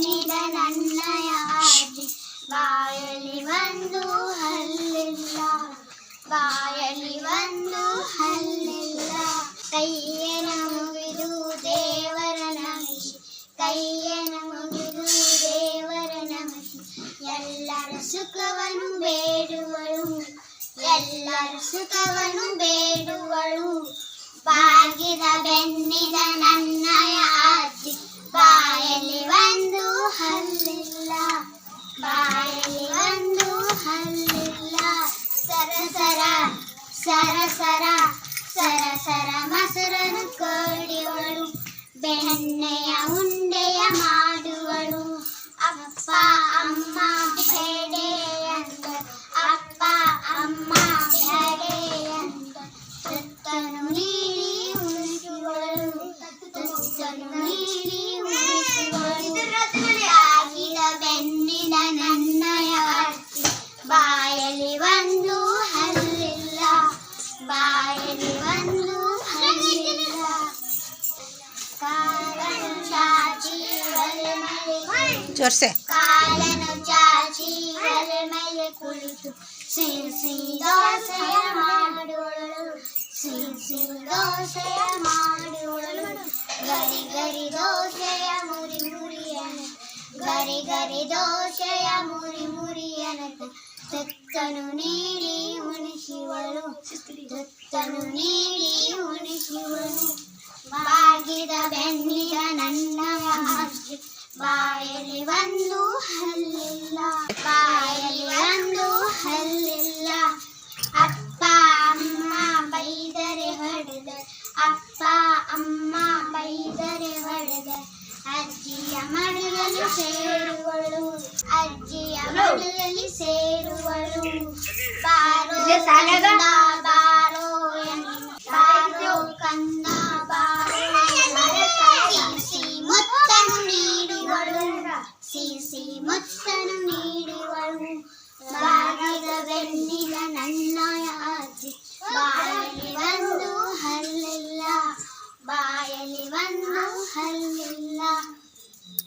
ಬೆನ್ನಿದ ನನ್ನಯ ಅಜ್ಜಿ ಬಾಯಲ್ಲಿ ಒಂದು ಹಲ್ಲಿಲ್ಲ ಬಾಯಲ್ಲಿ ಒಂದು ಹಲ್ಲಿಲ್ಲ ಕೈಯನ ಮುಗಿದು ದೇವರ ನಮಿಸಿ ಕೈಯನ ಮುಗಿದು ದೇವರ ನಮಿಸಿ ಎಲ್ಲರ ಸುಖವನ್ನು ಬೇಡುವಳು ಎಲ್ಲರ ಸುಖವನ್ನು ಬೇಡುವಳು ಬಾಗಿದ ಬೆನ್ನಿದ ಬಾಯಲ್ಲಿ ಒಂದು ಹಲ್ಲಿಲ್ಲ. ಸರಸರ ಸರಸರ ಸರಸರ ಮೊಸರನ್ನು ಕೊಡಿವಳು ಬೆಣ್ಣೆಯ ज़ोर से గరి గరి దోశయ మురి మురి అనకు దత్తను నీడి ముని శివలు దత్తను నీ ಬಾಯಲ್ಲಿ ಒಂದು ಹಲ್ಲಿಲ್ಲ. ಬಾಯಲ್ಲಿ ಒಂದು ಹಲ್ಲಿಲ್ಲ. ಅಪ್ಪ ಅಮ್ಮ ಬೈದರೆ ಹೊಡೆದ. ಅಪ್ಪ ಅಮ್ಮ ಬೈದರೆ ಹೊಡೆದ. ಅಜ್ಜಿಯ ಮಡಲಲ್ಲಿ ಸೇರುವಳು. ಅಜ್ಜಿಯ ಮಡಲಲ್ಲಿ ಸೇರುವಳು. ಬಾರೋ much